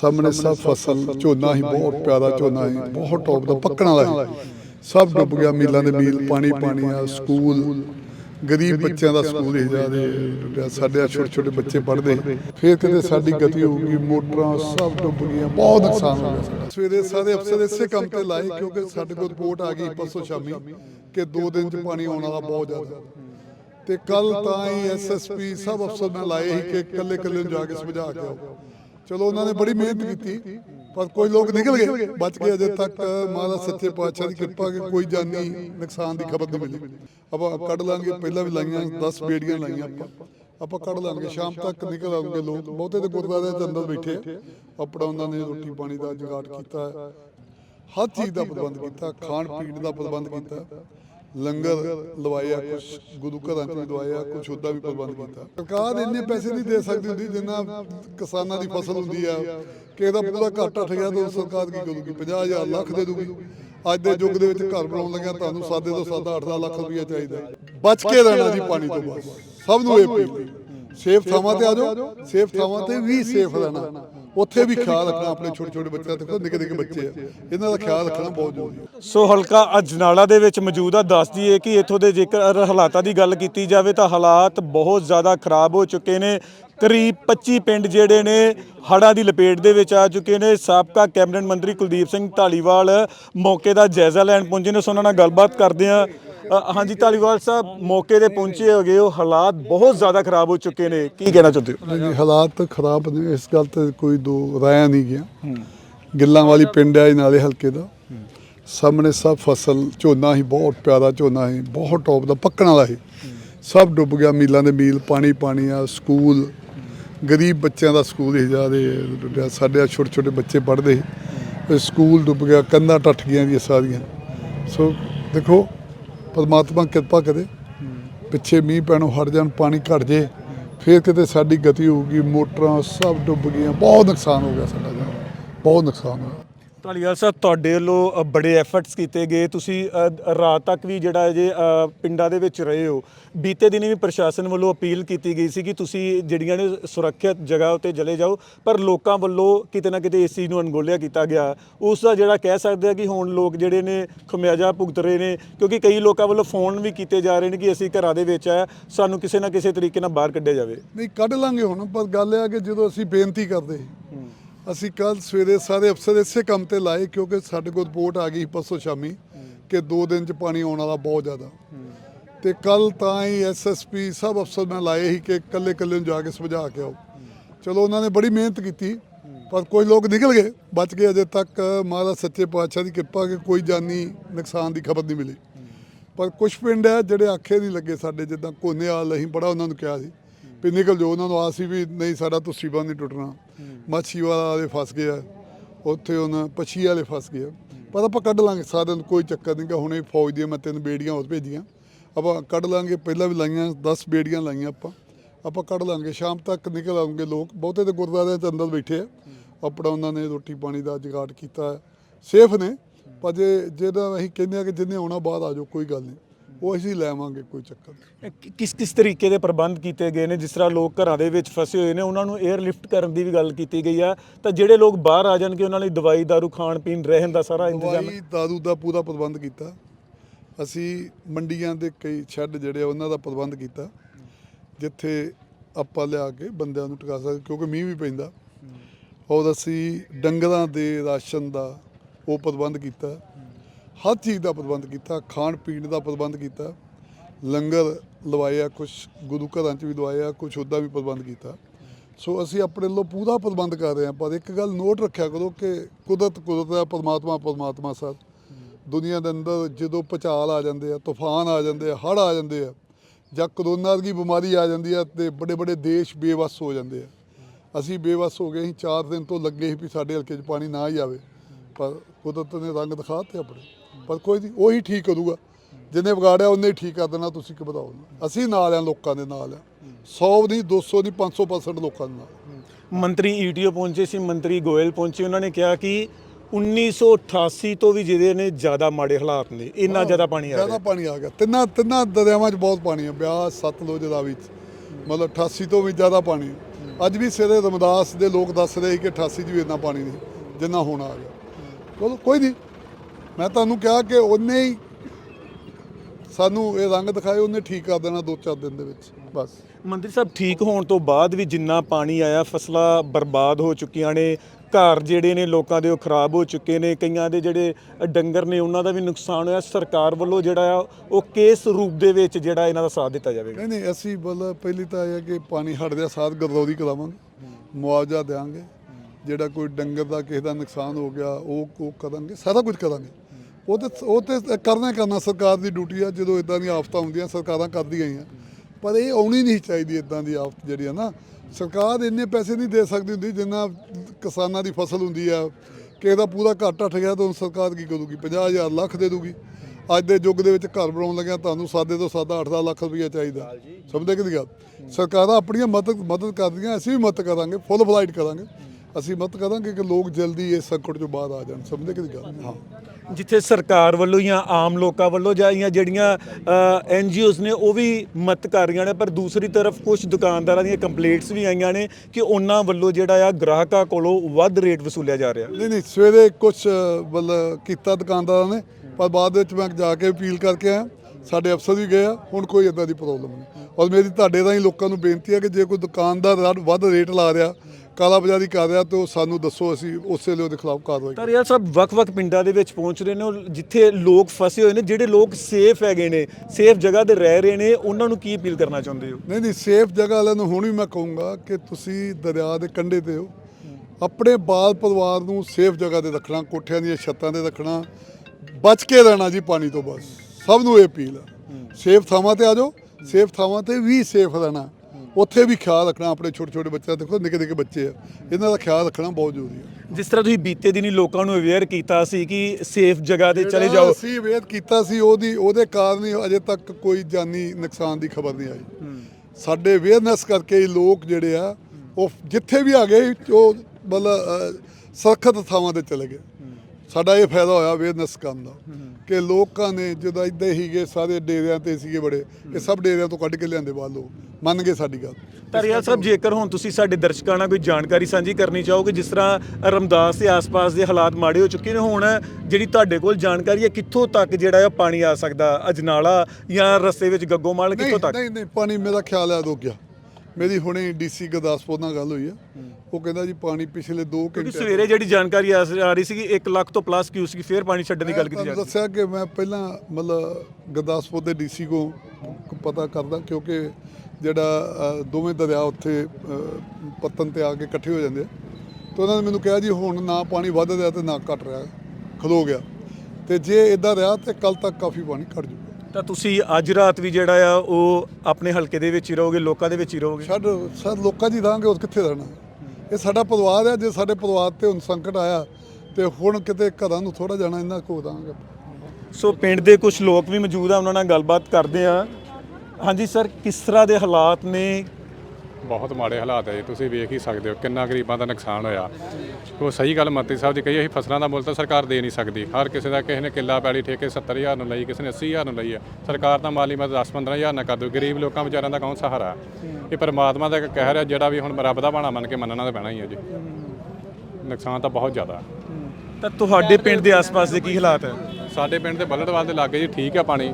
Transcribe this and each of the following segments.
ਸਾਹਮਣੇ ਸਭ ਫਸਲ ਝੋਨਾ ਹੀ ਬਹੁਤ ਪਿਆਰਾ ਝੋਨਾ ਹੀ ਬਹੁਤ ਟੌਪ ਦਾ ਪੱਕਣ ਵਾਲਾ ਸੀ ਸਭ ਡੁੱਬ ਗਿਆ ਮੀਲਾਂ ਦੇ ਮੀਲ ਪਾਣੀ ਪਾਣੀ ਆ ਸਕੂਲ ਗਰੀਬ ਬੱਚਿਆਂ ਦਾ ਸਕੂਲ ਹੀ ਜਾਦੇ ਸਾਡੇ ਛੋਟੇ ਛੋਟੇ ਬੱਚੇ ਪੜ੍ਹਦੇ ਫਿਰ ਕਿਤੇ ਸਾਡੀ ਗਤੀ ਹੋਊਗੀ ਮੋਟਰਾਂ ਸਭ ਡੁੱਬ ਗਈਆਂ ਬਹੁਤ ਨੁਕਸਾਨ ਹੋ ਗਿਆ। ਸਵੇਰੇ ਸਾਰੇ ਅਫਸਰ ਇਸੇ ਕੰਮ ਤੇ ਲਾਏ ਕਿਉਂਕਿ ਸਾਡੇ ਕੋਲ ਰਿਪੋਰਟ ਆ ਗਈ ਪਰਸੋਂ ਸ਼ਾਮੀ ਕਿ 2 ਦਿਨ ਚ ਪਾਣੀ ਆਉਣ ਵਾਲਾ ਬਹੁਤ ਜ਼ਿਆਦਾ। ਤੇ ਕੱਲ ਤਾਂ ਹੀ ਐਸਐਸਪੀ ਸਭ ਅਫਸਰ ਨੇ ਲਾਏ ਸੀ ਕਿ ਇਕੱਲੇ ਨੂੰ ਜਾ ਕੇ ਸਮਝਾ ਕੇ ਆਓ ਚਲੋ ਉਹਨਾਂ ਨੇ ਬੜੀ ਮਿਹਨਤ ਕੀਤੀ, ਪਰ ਕੋਈ ਲੋਕ ਨਿਕਲ ਗਏ, ਬਚ ਗਏ। ਅਜੇ ਤੱਕ ਮਹਾਰਾਜ ਸੱਚੇ ਪਾਤਸ਼ਾਹ ਦੀ ਕਿਰਪਾ ਕਿ ਕੋਈ ਜਾਨੀ ਨੁਕਸਾਨ ਦੀ ਖਬਰ ਨਹੀਂ ਮਿਲੀ। ਆਪਾਂ ਕੱਢ ਲਾਂਗੇ, ਪਹਿਲਾਂ ਵੀ ਲਾਈਆਂ 10 ਬੇੜੀਆਂ ਲਾਈਆਂ ਆਪਾਂ। ਆਪਾਂ ਕੱਢ ਲਾਂਗੇ, ਸ਼ਾਮ ਤੱਕ ਨਿਕਲ ਆਉਣਗੇ ਲੋਕ। ਬਹੁਤੇ ਤੇ ਗੁਰਦੁਆਰੇ ਦੇ ਅੰਦਰ ਬੈਠੇ। ਆਪਣਾ ਉਹਨਾਂ ਨੇ ਰੋਟੀ ਪਾਣੀ ਦਾ ਜੁਗਾੜ ਕੀਤਾ। ਹਰ ਚੀਜ਼ ਦਾ ਪ੍ਰਬੰਧ ਕੀਤਾ ਖਾਣ ਪੀਣ ਦਾ ਪ੍ਰਬੰਧ ਕੀਤਾ। ਲੰਗਰ ਲਵਾਇਆ ਕੁਝ ਗੁਰੂ ਘਰਾਂ ਚ ਲਵਾਇਆ ਕੁਝ ਉਹਦਾ ਵੀ ਪ੍ਰਬੰਧ ਕੀਤਾ। ਸਰਕਾਰ ਇੰਨੇ ਪੈਸੇ ਨਹੀਂ ਦੇ ਸਕਦੀ ਹੁੰਦੀ ਜਿੰਨਾ ਕਿਸਾਨਾਂ ਦੀ ਫਸਲ ਹੁੰਦੀ ਆ। ਕਿ ਇਹਦਾ ਪੂਰਾ ਘੱਟ ਅੱਠ ਗਿਆ ਤਾਂ ਸਰਕਾਰ ਕੀ ਕਰੂਗੀ? 50000 ਲੱਖ ਦੇ ਦੂਗੀ। ਅੱਜ ਦੇ ਯੁੱਗ ਦੇ ਵਿੱਚ ਘਰ ਬਣਾਉਣ ਲੱਗਿਆ ਤੁਹਾਨੂੰ ਸਾਦੇ ਤੋਂ ਸਾਦਾ 8 ਲੱਖ ਰੁਪਇਆ ਚਾਹੀਦਾ। ਬਚ ਕੇ ਰਹਿਣਾ ਜੀ ਪਾਣੀ ਤੋਂ ਬਸ। ਸਭ ਨੂੰ ਇਹ ਅਪੀਲ ਸੇਫ ਥਾਵਾਂ ਤੇ ਆ ਜਾਓ। ਸੇਫ ਥਾਵਾਂ ਤੇ ਵੀ ਸੇਫ ਰਹਿਣਾ। ਉੱਥੇ ਵੀ ਖਿਆਲ ਰੱਖਣਾ ਆਪਣੇ ਛੋਟੇ ਛੋਟੇ ਬੱਚਿਆਂ ਤੇ ਨਿੱਕੇ ਨਿੱਕੇ ਬੱਚੇ ਆ। ਇਹਨਾਂ ਦਾ ਖਿਆਲ ਰੱਖਣਾ ਬਹੁਤ ਜ਼ਰੂਰੀ ਹੈ ਸੋ ਹਲਕਾ ਅਜਨਾਲਾ ਦੇ ਵਿੱਚ ਮੌਜੂਦ ਆ। ਦੱਸਦੀ ਹੈ ਕਿ ਇੱਥੋਂ ਦੇ ਜੇਕਰ ਹਾਲਾਤਾਂ ਦੀ ਗੱਲ ਕੀਤੀ ਜਾਵੇ ਤਾਂ ਹਾਲਾਤ ਬਹੁਤ ਜ਼ਿਆਦਾ ਖਰਾਬ ਹੋ ਚੁੱਕੇ ਨੇ। ਕਰੀਬ 25 ਪਿੰਡ ਜਿਹੜੇ ਨੇ ਹੜ੍ਹਾਂ ਦੀ ਲਪੇਟ ਦੇ ਵਿੱਚ ਆ ਚੁੱਕੇ ਨੇ। ਸਾਬਕਾ ਕੈਬਨਿਟ ਮੰਤਰੀ ਕੁਲਦੀਪ ਸਿੰਘ ਢਾਲੀਵਾਲ ਮੌਕੇ ਦਾ ਜਾਇਜ਼ਾ ਲੈਣ ਪਹੁੰਚੇ ਨੇ। ਸੋ ਉਹਨਾਂ ਨਾਲ ਗੱਲਬਾਤ ਕਰਦੇ ਆ ਹਾਂਜੀ ਢਾਲੀਵਾਲ ਸਾਹਿਬ ਮੌਕੇ ਤੇ ਪਹੁੰਚੇ ਹੋਗੇ ਉਹ ਹਾਲਾਤ ਬਹੁਤ ਜ਼ਿਆਦਾ ਖਰਾਬ ਹੋ ਚੁੱਕੇ ਨੇ। ਕੀ ਕਹਿਣਾ ਚਾਹੁੰਦੇ ਹੋ? ਜੀ ਹਾਲਾਤ ਖਰਾਬ ਨੇ ਇਸ ਗੱਲ ਤੇ ਕੋਈ ਦੋ ਰਾਇਆ ਨਹੀਂ ਗਿਆ। ਗਿੱਲਾਂ ਵਾਲੀ ਪਿੰਡ ਹੈ ਨਾਲੇ ਹਲਕੇ ਦਾ। ਸਾਹਮਣੇ ਸਭ ਫਸਲ ਝੋਨਾ ਹੀ ਬਹੁਤ ਪਿਆਰਾ ਝੋਨਾ ਹੀ ਬਹੁਤ ਟੌਪ ਦਾ ਪੱਕਣ ਵਾਲਾ ਸੀ। ਸਭ ਡੁੱਬ ਗਿਆ ਮੀਲਾਂ ਦੇ ਮੀਲ ਪਾਣੀ ਪਾਣੀ ਆ ਸਕੂਲ। ਗਰੀਬ ਬੱਚਿਆਂ ਦਾ ਸਕੂਲ ਹੀ ਜਾਦੇ ਡੁੱਬਿਆ ਸਾਡੇ ਛੋਟੇ ਛੋਟੇ ਬੱਚੇ ਪੜ੍ਹਦੇ ਸਕੂਲ ਡੁੱਬ ਗਿਆ ਕੰਧਾਂ ਟੱਟ ਗਈਆਂ ਜੀ ਸਾਰੀਆਂ। ਸੋ ਦੇਖੋ ਪਰਮਾਤਮਾ ਕਿਰਪਾ ਕਰੇ। ਪਿੱਛੇ ਮੀਂਹ ਪੈਣੋਂ ਹਟ ਜਾਣ, ਪਾਣੀ ਘਟ ਜੇ, ਫਿਰ ਕਿਤੇ ਸਾਡੀ ਗਤੀ ਹੋਊਗੀ, ਮੋਟਰਾਂ ਸਭ ਡੁੱਬ ਗਈਆਂ, ਬਹੁਤ ਨੁਕਸਾਨ ਹੋ ਗਿਆ ਸਾਡਾ। ਜੀ ਬਹੁਤ ਨੁਕਸਾਨ ਹੋਇਆ। ਢਾਲੀਵਾਲ ਸਾਹਿਬ, ਤੁਹਾਡੇ ਵੱਲੋਂ ਬੜੇ ਐਫਰਟਸ ਕੀਤੇ ਗਏ। ਤੁਸੀਂ ਰਾਤ ਤੱਕ ਵੀ ਜਿਹੜਾ ਜੇ ਪਿੰਡਾਂ ਦੇ ਵਿੱਚ ਰਹੇ ਹੋ। ਬੀਤੇ ਦਿਨੀ ਵੀ ਪ੍ਰਸ਼ਾਸਨ ਵੱਲੋਂ ਅਪੀਲ ਕੀਤੀ ਗਈ ਸੀ ਕਿ ਤੁਸੀਂ ਜਿਹੜੀਆਂ ਨੇ ਸੁਰੱਖਿਅਤ ਜਗ੍ਹਾ ਉੱਤੇ ਚਲੇ ਜਾਓ, ਪਰ ਲੋਕਾਂ ਵੱਲੋਂ ਕਿਤੇ ਨਾ ਕਿਤੇ ਇਸ ਚੀਜ਼ ਨੂੰ ਅਣਗੋਲਿਆ ਕੀਤਾ ਗਿਆ। ਉਸ ਦਾ ਜਿਹੜਾ ਕਹਿ ਸਕਦੇ ਆ ਕਿ ਹੁਣ ਲੋਕ ਜਿਹੜੇ ਨੇ ਖਮਿਆਜਾ ਭੁਗਤ ਰਹੇ ਨੇ, ਕਿਉਂਕਿ ਕਈ ਲੋਕਾਂ ਵੱਲੋਂ ਫੋਨ ਵੀ ਕੀਤੇ ਜਾ ਰਹੇ ਨੇ ਕਿ ਅਸੀਂ ਘਰਾਂ ਦੇ ਵਿੱਚ ਆ, ਸਾਨੂੰ ਕਿਸੇ ਨਾ ਕਿਸੇ ਤਰੀਕੇ ਨਾਲ ਬਾਹਰ ਕੱਢਿਆ ਜਾਵੇ। ਨਹੀਂ, ਕੱਢ ਲਾਂਗੇ ਹੁਣ, ਪਰ ਗੱਲ ਇਹ ਆ ਕਿ ਜਦੋਂ ਅਸੀਂ ਬੇਨਤੀ ਕਰਦੇ ਅਸੀਂ ਕੱਲ ਸਵੇਰੇ ਸਾਰੇ ਅਫਸਰ ਇਸੇ ਕੰਮ ਤੇ ਲਾਏ ਕਿਉਂਕਿ ਸਾਡੇ ਕੋਲ ਰਿਪੋਰਟ ਆ ਗਈ ਪਰਸੋਂ ਸ਼ਾਮੀ ਕਿ 2 ਦਿਨ ਚ ਪਾਣੀ ਆਉਣ ਵਾਲਾ ਬਹੁਤ ਜ਼ਿਆਦਾ। ਤੇ ਕੱਲ ਤਾਂ ਹੀ ਐਸਐਸਪੀ ਸਭ ਅਫਸਰ ਮੈਂ ਲਾਏ ਸੀ ਕਿ ਇਕੱਲੇ ਇਕੱਲੇ ਨੂੰ ਜਾ ਕੇ ਸਮਝਾ ਕੇ ਆਓ। ਚਲੋ ਉਹਨਾਂ ਨੇ ਬੜੀ ਮਿਹਨਤ ਕੀਤੀ, ਪਰ ਕੋਈ ਲੋਕ ਨਿਕਲ ਗਏ, ਬਚ ਗਏ। ਅਜੇ ਤੱਕ ਮਹਾਰਾਜ ਸੱਚੇ ਪਾਤਸ਼ਾਹ ਦੀ ਕਿਰਪਾ ਕਿ ਕੋਈ ਜਾਨੀ ਨੁਕਸਾਨ ਦੀ ਖਬਰ ਨਹੀਂ ਮਿਲੀ। ਪਰ ਕੁਝ ਪਿੰਡ ਹੈ ਜਿਹੜੇ ਆਖੇ ਨਹੀਂ ਲੱਗੇ ਸਾਡੇ, ਜਿੱਦਾਂ ਕੋਨੇਵਾਲ ਅਸੀਂ ਬੜਾ ਉਹਨਾਂ ਨੂੰ ਕਿਹਾ ਸੀ। ਵੀ ਨਿਕਲ ਜਾਓ ਉਹਨਾਂ ਨੂੰ ਆਸ ਸੀ ਵੀ ਨਹੀਂ ਸਾਡਾ ਤੁਸੀਂ ਬੰਦ ਨਹੀਂ ਟੁੱਟਣਾ। ਮਾਛੀ ਵਾਲੇ ਫਸ ਗਏ ਆ ਉੱਥੇ ਉਹਨਾਂ ਪਛੀ ਵਾਲੇ ਫਸ ਗਏ ਆ। ਪਰ ਆਪਾਂ ਕੱਢ ਲਾਂਗੇ ਸਾਰਿਆਂ ਨੂੰ ਕੋਈ ਚੱਕਰ ਨਹੀਂ ਗਾ ਹੁਣੇ ਫੌਜ ਦੀਆਂ ਮੈਂ ਤਿੰਨ ਬੇੜੀਆਂ ਹੋਰ ਭੇਜੀਆਂ। ਆਪਾਂ ਕੱਢ ਲਾਂਗੇ ਪਹਿਲਾਂ ਵੀ ਲਾਈਆਂ 10 ਬੇੜੀਆਂ ਲਾਈਆਂ ਆਪਾਂ। ਆਪਾਂ ਕੱਢ ਲਾਂਗੇ ਸ਼ਾਮ ਤੱਕ ਨਿਕਲ ਆਉਂਗੇ ਲੋਕ। ਬਹੁਤੇ ਤੇ ਗੁਰਦੁਆਰੇ ਦੇ ਅੰਦਰ ਬੈਠੇ ਆ। ਆਪਣਾ ਉਹਨਾਂ ਨੇ ਰੋਟੀ ਪਾਣੀ ਦਾ ਜੁਗਾੜ ਕੀਤਾ। ਸੇਫ ਨੇ। ਪਰ ਜੇ ਜਿਹੜਾ ਅਸੀਂ ਕਹਿੰਦੇ ਆ ਕਿ ਜਿੰਨੇ ਆਉਣਾ ਬਾਅਦ ਆ ਜਾਓ ਕੋਈ ਗੱਲ ਨਹੀਂ ਉਹ ਅਸੀਂ ਲੈਵਾਂਗੇ ਕੋਈ ਚੱਕਰ ਨਹੀਂ। ਕਿਸ ਕਿਸ ਤਰੀਕੇ ਦੇ ਪ੍ਰਬੰਧ ਕੀਤੇ ਗਏ ਨੇ? ਜਿਸ ਤਰ੍ਹਾਂ ਲੋਕ ਘਰਾਂ ਦੇ ਵਿੱਚ ਫਸੇ ਹੋਏ ਨੇ ਉਹਨਾਂ ਨੂੰ 에ਅਰ ਲਿਫਟ ਕਰਨ ਦੀ ਵੀ ਗੱਲ ਕੀਤੀ ਗਈ ਆ। ਤਾਂ ਜਿਹੜੇ ਲੋਕ ਬਾਹਰ ਆ ਜਾਣਗੇ ਉਹਨਾਂ ਲਈ ਦਵਾਈ ਦਾਰੂ ਖਾਣ ਪੀਣ ਰਹਿਣ ਦਾ ਸਾਰਾ ਇੰਤਜ਼ਾਮ ਦਵਾਈ ਦਾਰੂ ਦਾ ਪੂਰਾ ਪ੍ਰਬੰਧ ਕੀਤਾ। ਅਸੀਂ ਮੰਡੀਆਂ ਦੇ ਕਈ ਸ਼ੈੱਡ ਜਿਹੜੇ ਆ ਉਹਨਾਂ ਦਾ ਪ੍ਰਬੰਧ ਕੀਤਾ। ਜਿੱਥੇ ਆਪਾਂ ਲਿਆ ਕੇ ਬੰਦਿਆਂ ਨੂੰ ਟਿਕਾ ਸਕਦੇ ਕਿਉਂਕਿ ਮੀਂਹ ਵੀ ਪੈਂਦਾ। ਔਰ ਅਸੀਂ ਡੰਗਰਾਂ ਦੇ ਰਾਸ਼ਨ ਦਾ ਉਹ ਪ੍ਰਬੰਧ ਕੀਤਾ। ਹਰ ਚੀਜ਼ ਦਾ ਪ੍ਰਬੰਧ ਕੀਤਾ, ਖਾਣ ਪੀਣ ਦਾ ਪ੍ਰਬੰਧ ਕੀਤਾ, ਲੰਗਰ ਲਵਾਇਆ ਕੁਝ ਗੁਰੂ ਘਰਾਂ 'ਚ ਵੀ ਲਵਾਇਆ ਕੁਝ ਉਹਦਾ ਵੀ ਪ੍ਰਬੰਧ ਕੀਤਾ। ਸੋ ਅਸੀਂ ਆਪਣੇ ਵੱਲੋਂ ਪੂਰਾ ਪ੍ਰਬੰਧ ਕਰ ਰਹੇ ਹਾਂ, ਪਰ ਇੱਕ ਗੱਲ ਨੋਟ ਰੱਖਿਆ ਕਰੋ ਕਿ ਕੁਦਰਤ ਕੁਦਰਤ ਹੈ, ਪਰਮਾਤਮਾ ਪਰਮਾਤਮਾ ਸਰ। ਦੁਨੀਆ ਦੇ ਅੰਦਰ ਜਦੋਂ ਭੁਚਾਲ ਆ ਜਾਂਦੇ ਆ, ਤੂਫਾਨ ਆ ਜਾਂਦੇ ਆ, ਹੜ੍ਹ ਆ ਜਾਂਦੇ ਆ, ਜਾਂ ਕਰੋਨਾ ਦੀ ਬਿਮਾਰੀ ਆ ਜਾਂਦੀ ਆ ਤੇ ਬੜੇ ਬੜੇ ਦੇਸ਼ ਬੇਵੱਸ ਹੋ ਜਾਂਦੇ ਆ। ਅਸੀਂ ਬੇਵੱਸ ਹੋ ਗਏ ਸੀ 4 ਦਿਨ ਤੋਂ ਲੱਗੇ ਸੀ ਵੀ ਸਾਡੇ ਹਲਕੇ 'ਚ ਪਾਣੀ ਨਾ ਹੀ ਆਵੇ, ਪਰ ਕੁਦਰਤ ਨੇ ਰੰਗ ਦਿਖਾਤੇ ਆਪਣੇ। ਪਰ ਕੋਈ ਨਹੀਂ ਉਹੀ ਠੀਕ ਕਰੂਗਾ। ਜਿਹਨੇ ਵਿਗਾੜਿਆ ਉਹਨੇ ਹੀ ਠੀਕ ਕਰ ਦੇਣਾ ਤੁਸੀਂ ਕਿ ਬਤਾਓ ਅਸੀਂ ਨਾਲ ਆ ਲੋਕਾਂ ਦੇ ਨਾਲ ਆ 100 ਨਹੀਂ 200 ਨਹੀਂ 500% ਲੋਕਾਂ ਦੇ ਨਾਲ। ਮੰਤਰੀ ਈਟੀਓ ਪਹੁੰਚੇ ਸੀ ਮੰਤਰੀ ਗੋਇਲ ਪਹੁੰਚੇ। ਉਹਨਾਂ ਨੇ ਕਿਹਾ ਕਿ 1988 ਤੋਂ ਵੀ ਜਿਹਦੇ ਨੇ ਜ਼ਿਆਦਾ ਮਾੜੇ ਹਾਲਾਤ ਨੇ ਇੰਨਾ ਜ਼ਿਆਦਾ ਪਾਣੀ ਆ ਜ਼ਿਆਦਾ ਰਿਹਾ ਪਾਣੀ ਆ ਗਿਆ। ਤਿੰਨਾਂ ਤਿੰਨਾਂ ਦਰਿਆਵਾਂ 'ਚ ਬਹੁਤ ਪਾਣੀ ਆ। ਬਿਆਸ ਸਤਲੁਜ ਰਾਵੀ 'ਚ। ਮਤਲਬ 88 ਤੋਂ ਵੀ ਜ਼ਿਆਦਾ ਪਾਣੀ। ਅੱਜ ਵੀ ਸਵੇਰੇ ਰਮਦਾਸ ਦੇ ਲੋਕ ਦੱਸ ਰਹੇ ਕਿ 88 'ਚ ਵੀ ਇੰਨਾ ਪਾਣੀ ਨਹੀਂ ਜਿੰਨਾ ਹੁਣ ਆ ਗਿਆ। ਕੋਈ ਨਹੀਂ। ਮੈਂ ਤੁਹਾਨੂੰ ਕਿਹਾ ਕਿ ਉਹਨੇ ਹੀ ਸਾਨੂੰ ਇਹ ਰੰਗ ਦਿਖਾਏ ਉਹਨੇ ਠੀਕ ਕਰ ਦੇਣਾ ਦੋ ਚਾਰ ਦਿਨ ਦੇ ਵਿੱਚ ਬਸ। ਮੰਤਰੀ ਸਾਹਿਬ ਠੀਕ ਹੋਣ ਤੋਂ ਬਾਅਦ ਵੀ ਜਿੰਨਾ ਪਾਣੀ ਆਇਆ ਫਸਲਾਂ ਬਰਬਾਦ ਹੋ ਚੁੱਕੀਆਂ ਨੇ ਘਰ ਜਿਹੜੇ ਨੇ ਲੋਕਾਂ ਦੇ ਉਹ ਖਰਾਬ ਹੋ ਚੁੱਕੇ ਨੇ ਕਈਆਂ ਦੇ ਜਿਹੜੇ ਡੰਗਰ ਨੇ ਉਹਨਾਂ ਦਾ ਵੀ ਨੁਕਸਾਨ ਹੋਇਆ। ਸਰਕਾਰ ਵੱਲੋਂ ਜਿਹੜਾ ਆ ਉਹ ਕੇਸ ਰੂਪ ਦੇ ਵਿੱਚ ਜਿਹੜਾ ਇਹਨਾਂ ਦਾ ਸਾਥ ਦਿੱਤਾ ਜਾਵੇਗਾ? ਨਹੀਂ ਨਹੀਂ ਅਸੀਂ ਬਲ ਪਹਿਲੀ ਤਾਂ ਇਹ ਹੈ ਕਿ ਪਾਣੀ ਹਟਦਿਆਂ ਸਾਥ ਗਰਦੌਰੀ ਕਰਾਵਾਂਗੇ ਮੁਆਵਜ਼ਾ ਦੇਵਾਂਗੇ ਜਿਹੜਾ ਕੋਈ ਡੰਗਰ ਦਾ ਕਿਸੇ ਦਾ ਨੁਕਸਾਨ ਹੋ ਗਿਆ ਉਹ ਉਹ ਕਰਾਂਗੇ ਸਾਰਾ ਕੁਝ ਕਰਾਂਗੇ। ਉਹ ਤੇ ਉਹ ਤੇ ਕਰਨਾ ਕਰਨਾ ਸਰਕਾਰ ਦੀ ਡਿਊਟੀ ਆ ਜਦੋਂ ਇਦਾਂ ਦੀਆਂ ਆਫਤਾਂ ਹੁੰਦੀਆਂ ਸਰਕਾਰਾਂ ਕਰਦੀਆਂ ਹੀ ਆ। ਪਰ ਇਹ ਆਉਣੀ ਨਹੀਂ ਚਾਹੀਦੀ ਇਦਾਂ ਦੀ ਆਫਤ ਜਿਹੜੀ ਆ ਨਾ। ਸਰਕਾਰ ਇੰਨੇ ਪੈਸੇ ਨਹੀਂ ਦੇ ਸਕਦੀ ਹੁੰਦੀ ਜਿੰਨਾ ਕਿਸਾਨਾਂ ਦੀ ਫਸਲ ਹੁੰਦੀ ਆ। ਕਿਸੇ ਦਾ ਪੂਰਾ ਘਰ ਟੱਟ ਗਿਆ ਤਾਂ ਸਰਕਾਰ ਕੀ ਕਰੂਗੀ? 50000 ਲੱਖ ਦੇ ਦੂਗੀ। ਅੱਜ ਦੇ ਯੁੱਗ ਦੇ ਵਿੱਚ ਘਰ ਬਣਾਉਣ ਲੱਗਿਆ ਤੁਹਾਨੂੰ ਸਾਦੇ ਤੋਂ ਸਾਦਾ 8-10 ਲੱਖ ਰੁਪਈਆ ਚਾਹੀਦਾ। ਸਮਝਦੇ ਕਿ ਗੱਲ? ਸਰਕਾਰਾਂ ਆਪਣੀਆਂ ਮਦਦ ਮਦਦ ਕਰਦੀਆਂ ਅਸੀਂ ਵੀ ਮਦਦ ਕਰਾਂਗੇ ਫੁੱਲ ਫਲਾਈਟ ਕਰਾਂਗੇ। ਅਸੀਂ ਮਦਦ ਕਰਾਂਗੇ ਕਿ ਲੋਕ ਜਲਦੀ ਇਸ ਸੰਕਟ ਚੋਂ ਬਾਹਰ ਆ ਜਾਣ ਸਮਝਦੇ ਕਿ ਗੱਲ ਹਾਂ? ਜਿੱਥੇ ਸਰਕਾਰ ਵੱਲੋਂ ਜਾਂ ਆਮ ਲੋਕਾਂ ਵੱਲੋਂ ਜਾਂ ਜਿਹੜੀਆਂ ਐਨ ਜੀਓਜ਼ ਨੇ ਉਹ ਵੀ ਮਦਦ ਕਰ ਰਹੀਆਂ ਨੇ ਪਰ ਦੂਸਰੀ ਤਰਫ ਕੁਝ ਦੁਕਾਨਦਾਰਾਂ ਦੀਆਂ ਕੰਪਲੇਂਟਸ ਵੀ ਆਈਆਂ ਨੇ ਕਿ ਉਹਨਾਂ ਵੱਲੋਂ ਜਿਹੜਾ ਆ ਗ੍ਰਾਹਕਾਂ ਕੋਲੋਂ ਵੱਧ ਰੇਟ ਵਸੂਲਿਆ ਜਾ ਰਿਹਾ। ਨਹੀਂ ਨਹੀਂ ਸਵੇਰੇ ਕੁਝ ਮਤਲਬ ਕੀਤਾ ਦੁਕਾਨਦਾਰਾਂ ਨੇ ਪਰ ਬਾਅਦ ਵਿੱਚ ਮੈਂ ਜਾ ਕੇ ਅਪੀਲ ਕਰਕੇ ਆਇਆ ਸਾਡੇ ਅਫਸਰ ਵੀ ਗਏ ਆ ਹੁਣ ਕੋਈ ਇਦਾਂ ਦੀ ਪ੍ਰੋਬਲਮ ਨਹੀਂ। ਔਰ ਮੇਰੀ ਤੁਹਾਡੇ ਰਾਹੀਂ ਲੋਕਾਂ ਨੂੰ ਬੇਨਤੀ ਹੈ ਕਿ ਜੇ ਕੋਈ ਦੁਕਾਨਦਾਰ ਵੱਧ ਰੇਟ ਲਾ ਰਿਹਾ ਕਾਲਾ ਬਾਜ਼ਾਰੀ ਕਰ ਰਿਹਾ ਤੇ ਉਹ ਸਾਨੂੰ ਦੱਸੋ ਅਸੀਂ ਉਸੇ ਲਈ ਉਹਦੇ ਖਿਲਾਫ ਕਾਰਵਾਈ ਤਾਂ ਰਿਆਲ ਸਾਹਿਬ ਵੱਖ-ਵੱਖ ਪਿੰਡਾਂ ਦੇ ਵਿੱਚ ਪਹੁੰਚ ਰਹੇ ਨੇ ਉਹ ਜਿੱਥੇ ਲੋਕ ਫਸੇ ਹੋਏ ਨੇ ਜਿਹੜੇ ਲੋਕ ਸੇਫ ਹੈਗੇ ਨੇ ਸੇਫ ਜਗ੍ਹਾ ਤੇ ਰਹਿ ਰਹੇ ਨੇ ਉਹਨਾਂ ਨੂੰ ਕੀ ਅਪੀਲ ਕਰਨਾ ਚਾਹੁੰਦੇ ਹੋ? ਨਹੀਂ ਨਹੀਂ ਸੇਫ ਜਗ੍ਹਾ ਵਾਲਿਆਂ ਨੂੰ ਹੁਣ ਵੀ ਮੈਂ ਕਹੂੰਗਾ ਕਿ ਤੁਸੀਂ ਦਰਿਆ ਦੇ ਕੰਢੇ ਤੇ ਹੋ। ਆਪਣੇ ਬਾਲ ਪਰਿਵਾਰ ਨੂੰ ਸੇਫ ਜਗ੍ਹਾ ਤੇ ਰੱਖਣਾ ਕੋਠਿਆਂ ਦੀਆਂ ਛੱਤਾਂ ਤੇ ਰੱਖਣਾ ਬਚ ਕੇ ਰਹਿਣਾ ਜੀ ਪਾਣੀ ਤੋਂ ਬਸ। ਸਭ ਨੂੰ ਇਹ ਅਪੀਲ ਹੈ ਸੇਫ ਥਾਵਾਂ ਤੇ ਆ ਜਾਓ ਸੇਫ ਥਾਵਾਂ ਤੇ ਵੀ ਸੇਫ ਰਹਿਣਾ। ਉੱਥੇ ਵੀ ਖਿਆਲ ਰੱਖਣਾ ਆਪਣੇ ਛੋਟੇ ਛੋਟੇ ਬੱਚਿਆਂ ਦੇਖੋ ਨਿੱਕੇ ਨਿੱਕੇ ਬੱਚੇ ਆ। ਇਹਨਾਂ ਦਾ ਖਿਆਲ ਰੱਖਣਾ ਬਹੁਤ ਜ਼ਰੂਰੀ ਹੈ ਜਿਸ ਤਰ੍ਹਾਂ ਤੁਸੀਂ ਬੀਤੇ ਦਿਨੀ ਲੋਕਾਂ ਨੂੰ ਅਵੇਅਰ ਕੀਤਾ ਸੀ ਕਿ ਸੇਫ ਜਗ੍ਹਾ ਤੇ ਚਲੇ ਜਾਓ। ਅਸੀਂ ਵੇਦ ਕੀਤਾ ਸੀ ਉਹਦੀ ਉਹਦੇ ਕਾਰਨ ਹੀ ਅਜੇ ਤੱਕ ਕੋਈ ਜਾਨੀ ਨੁਕਸਾਨ ਦੀ ਖਬਰ ਨਹੀਂ ਆਈ। ਸਾਡੇ ਅਵੇਅਰਨੈਸ ਕਰਕੇ ਹੀ ਲੋਕ ਜਿਹੜੇ ਆ ਉਹ ਜਿੱਥੇ ਵੀ ਆ ਗਏ ਉਹ ਮਤਲਬ ਸਖਤ ਥਾਵਾਂ ਤੇ ਚਲੇ ਗਏ। ਸਾਡਾ ਇਹ ਫਾਇਦਾ ਹੋਇਆ ਅਵੇਅਰਨੈਸ ਕਰਨ ਦਾ ਕਿ ਲੋਕਾਂ ਨੇ ਜਦੋਂ ਇਦਾਂ ਹੀ ਗਏ ਸਾਰੇ ਡੇਰਿਆਂ ਤੇ ਸੀਗੇ ਬੜੇ ਇਹ ਸਭ ਡੇਰਿਆਂ ਤੋਂ ਕੱਢ ਕੇ ਲਿਆਂਦੇ ਬਾਹਰ ਲੋਕ ਮੰਨ ਗਏ ਸਾਡੀ ਗੱਲ। ਤਾਂ ਰਿਆਲ ਸਾਹਿਬ ਜੇਕਰ ਹੁਣ ਤੁਸੀਂ ਸਾਡੇ ਦਰਸ਼ਕਾਂ ਨਾਲ ਕੋਈ ਜਾਣਕਾਰੀ ਸਾਂਝੀ ਕਰਨੀ ਚਾਹੋਗੇ ਜਿਸ ਤਰ੍ਹਾਂ ਰਮਦਾਸ ਦੇ ਆਸ-ਪਾਸ ਦੇ ਹਾਲਾਤ ਮਾੜੇ ਹੋ ਚੁੱਕੇ ਨੇ ਹੁਣ ਜਿਹੜੀ ਤੁਹਾਡੇ ਕੋਲ ਜਾਣਕਾਰੀ ਹੈ ਕਿੱਥੋਂ ਤੱਕ ਜਿਹੜਾ ਆ ਪਾਣੀ ਆ ਸਕਦਾ? ਅਜਨਾਲਾ ਜਾਂ ਰਸਤੇ ਵਿੱਚ ਗੱਗੋਮਾਲ ਕਿੱਥੋਂ ਤੱਕ? ਨਹੀਂ ਨਹੀਂ ਪਾਣੀ ਮੇਰਾ ਖਿਆਲ ਹੈ ਰੁਕ ਗਿਆ ਮੇਰੀ ਹੁਣੇ ਡੀਸੀ ਗੁਰਦਾਸਪੁਰ ਨਾਲ ਗੱਲ ਹੋਈ ਆ। ਉਹ ਕਹਿੰਦਾ ਜੀ ਪਾਣੀ ਪਿਛਲੇ 2 ਕਿਉਂਕਿ ਘੰਟੇ ਸਵੇਰੇ ਜਿਹੜੀ ਜਾਣਕਾਰੀ ਆ ਆ ਰਹੀ ਸੀ ਕਿ 1 ਲੱਖ ਤੋਂ ਪਲੱਸ ਕਿਊਸਿਕ ਫੇਰ ਪਾਣੀ ਛੱਡਣ ਦੀ ਗੱਲ ਕੀਤੀ ਜਾ ਤੁਹਾਨੂੰ ਰਹੀ ਦੱਸਿਆ ਕਿ ਮੈਂ ਪਹਿਲਾਂ ਮਤਲਬ ਗੁਰਦਾਸਪੁਰ ਦੇ ਡੀਸੀ ਕੋ ਪਤਾ ਕਰਦਾ ਕਿਉਂਕਿ ਜਿਹੜਾ ਅ, ਦੋਵੇਂ ਦਰਿਆ ਉੱਥੇ ਅ, ਪੱਤਨ ਤੇ ਆ ਕੇ ਇਕੱਠੇ ਹੋ ਜਾਂਦੇ ਆ। ਤੇ ਉਹਨਾਂ ਨੇ ਮੈਨੂੰ ਕਿਹਾ ਜੀ ਹੁਣ ਨਾ ਪਾਣੀ ਵੱਧ ਰਿਹਾ ਤੇ ਨਾ ਘਟ ਰਿਹਾ ਖਲੋ ਗਿਆ। ਤੇ ਜੇ ਇਦਾਂ ਰਿਹਾ ਤੇ ਕੱਲ ਤੱਕ ਕਾਫੀ ਪਾਣੀ ਘਟ ਜਾਊਗਾ। ਤਾਂ ਤੁਸੀਂ ਅੱਜ ਰਾਤ ਵੀ ਜਿਹੜਾ ਆ ਉਹ ਆਪਣੇ ਹਲਕੇ ਦੇ ਵਿੱਚ ਹੀ ਰਹੋਗੇ ਲੋਕਾਂ ਦੇ ਵਿੱਚ ਹੀ ਰਹੋਗੇ? ਛੱਡ ਸਰ ਲੋਕਾਂ ਦੀ ਰਹਾਂਗੇ ਉਹ ਕਿੱਥੇ ਰਹਿਣਾ? ਇਹ ਸਾਡਾ ਪਰਿਵਾਰ ਹੈ ਜੇ ਸਾਡੇ ਪਰਿਵਾਰ ਤੇ ਹੁਣ ਸੰਕਟ ਆਇਆ ਤੇ ਹੁਣ ਕਿਤੇ ਘਰਾਂ ਨੂੰ ਥੋੜਾ ਜਾਣਾ ਇਹਨਾਂ ਕੋ ਦਾਂਗੇ ਸੋ ਪਿੰਡ ਦੇ ਕੁਝ ਲੋਕ ਵੀ ਮੌਜੂਦ ਆ, ਉਹਨਾਂ ਨਾਲ ਗੱਲਬਾਤ ਕਰਦੇ ਆ। ਹਾਂਜੀ, ਸਰ, ਕਿਸ ਤਰ੍ਹਾਂ ਦੇ ਹਾਲਾਤ ਨੇ? ਬਹੁਤ ਮਾੜੇ ਹਾਲਾਤ ਹੈ ਜੀ। ਤੁਸੀਂ ਵੇਖ ਹੀ ਸਕਦੇ ਹੋ ਕਿੰਨਾ ਗਰੀਬਾਂ ਦਾ ਨੁਕਸਾਨ ਹੋਇਆ। ਉਹ ਸਹੀ ਗੱਲ ਮੰਤਰੀ ਸਾਹਿਬ ਜੀ ਕਹੀ ਅਸੀਂ ਫਸਲਾਂ ਦਾ ਮੁੱਲ ਤਾਂ ਸਰਕਾਰ ਦੇ ਨਹੀਂ ਸਕਦੀ। ਹਰ ਕਿਸੇ ਦਾ ਕਿਸੇ ਨੇ ਕਿੱਲਾ ਪੈਲੀ ਠੇਕੇ 70000 ਨੂੰ ਲਈ ਕਿਸੇ ਨੇ 80000 ਨੂੰ ਲਈ ਹੈ। ਸਰਕਾਰ ਤਾਂ ਮਾਲੀ ਮਦਦ 10-15000 ਨਾ ਕਰ ਦਿਓ ਗਰੀਬ ਲੋਕਾਂ ਵਿਚਾਰਿਆਂ ਦਾ ਕੌਣ ਸਹਾਰਾ? ਇਹ ਪਰਮਾਤਮਾ ਦਾ ਇੱਕ ਕਹਿਰ ਹੈ ਜਿਹੜਾ ਵੀ ਹੁਣ ਰੱਬ ਦਾ ਬਾਣਾ ਮੰਨ ਕੇ ਮੰਨਣਾ ਤਾਂ ਪੈਣਾ ਹੀ ਹੈ ਜੀ। ਨੁਕਸਾਨ ਤਾਂ ਬਹੁਤ ਜ਼ਿਆਦਾ। ਤਾਂ ਤੁਹਾਡੇ ਪਿੰਡ ਦੇ ਆਸ-ਪਾਸ ਦੇ ਕੀ ਹਾਲਾਤ ਹੈ? ਸਾਡੇ ਪਿੰਡ ਦੇ ਬੱਲੜਵਾਲ ਦੇ ਲਾਗੇ ਜੀ ਠੀਕ ਆ ਪਾਣੀ।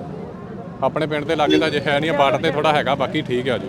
ਆਪਣੇ ਪਿੰਡ ਦੇ ਲਾਗੇ ਤਾਂ ਜੇ ਹੈ ਨਹੀਂ ਬਾਰਡਰ ਤੇ ਥੋੜਾ ਹੈਗਾ ਬਾਕੀ ਠੀਕ ਆ ਜੀ।